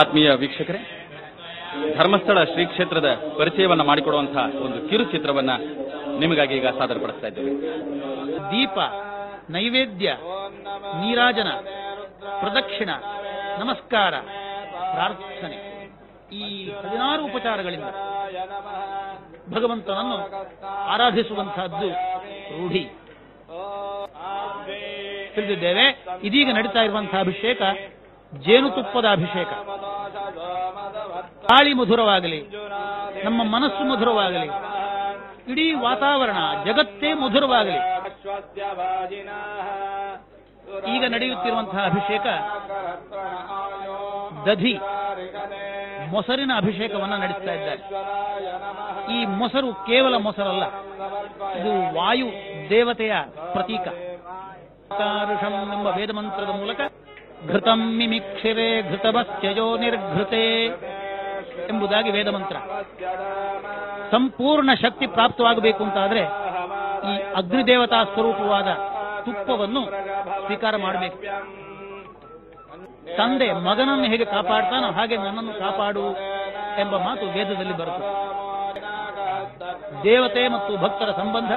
ಆತ್ಮೀಯ ವೀಕ್ಷಕರೇ, ಧರ್ಮಸ್ಥಳ ಶ್ರೀ ಕ್ಷೇತ್ರದ ಪರಿಚಯವನ್ನ ಮಾಡಿಕೊಡುವಂತಹ ಒಂದು ಕಿರುಚಿತ್ರವನ್ನ ನಿಮಗಾಗಿ ಈಗ ಸಾದರಪಡಿಸ್ತಾ ಇದ್ದೇವೆ. ದೀಪ, ನೈವೇದ್ಯ, ನೀರಾಜನ, ಪ್ರದಕ್ಷಿಣ, ನಮಸ್ಕಾರ, ಪ್ರಾರ್ಥನೆ ಈ ಹದಿನಾರು ಉಪಚಾರಗಳಿಂದ ಭಗವಂತನನ್ನು ಆರಾಧಿಸುವಂತಹದ್ದು ರೂಢಿ. ತಿಳಿದಿದ್ದೇವೆ, ಇದೀಗ ನಡೀತಾ ಇರುವಂತಹ ಅಭಿಷೇಕ, ಜೇನುತುಪ್ಪದ ಅಭಿಷೇಕ. ಗಾಳಿ ಮಧುರವಾಗಲಿ, ನಮ್ಮ ಮನಸ್ಸು ಮಧುರವಾಗಲಿ, ಇಡೀ ವಾತಾವರಣ, ಜಗತ್ತೇ ಮಧುರವಾಗಲಿ. ಈಗ ನಡೆಯುತ್ತಿರುವಂತಹ ಅಭಿಷೇಕ, ದಧಿ, ಮೊಸರಿನ ಅಭಿಷೇಕವನ್ನ ನಡೆಸ್ತಾ ಇದ್ದಾರೆ. ಈ ಮೊಸರು ಕೇವಲ ಮೊಸರಲ್ಲ, ಇದು ವಾಯು ದೇವತೆಯ ಪ್ರತೀಕ. ಎಂಬ ವೇದ ಮಂತ್ರದ ಮೂಲಕ ಘೃತಂ ಮಿಮಿಕ್ಷಿರೆ ಘೃತಮಸ್ತ್ಯಜೋ ನಿರ್ಘೃತೆ. ಎಂಬುದಾಗಿ ವೇದ ಮಂತ್ರ ಸಂಪೂರ್ಣ ಶಕ್ತಿ ಪ್ರಾಪ್ತವಾಗಬೇಕು ಅಂತಾದ್ರೆ ಈ ಅಗ್ನಿದೇವತಾ ಸ್ವರೂಪವಾದ ತುಪ್ಪವನ್ನು ಸ್ವೀಕಾರ ಮಾಡಬೇಕು. ತಂದೆ ಮಗನನ್ನು ಹೇಗೆ ಕಾಪಾಡ್ತಾನೋ ಹಾಗೆ ನನ್ನನ್ನು ಕಾಪಾಡು ಎಂಬ ಮಾತು ವೇದದಲ್ಲಿ ಬರುತ್ತದೆ. ದೇವತೆ ಮತ್ತು ಭಕ್ತರ ಸಂಬಂಧ,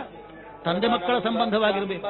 ತಂದೆ ಮಕ್ಕಳ ಸಂಬಂಧವಾಗಿರಬೇಕು.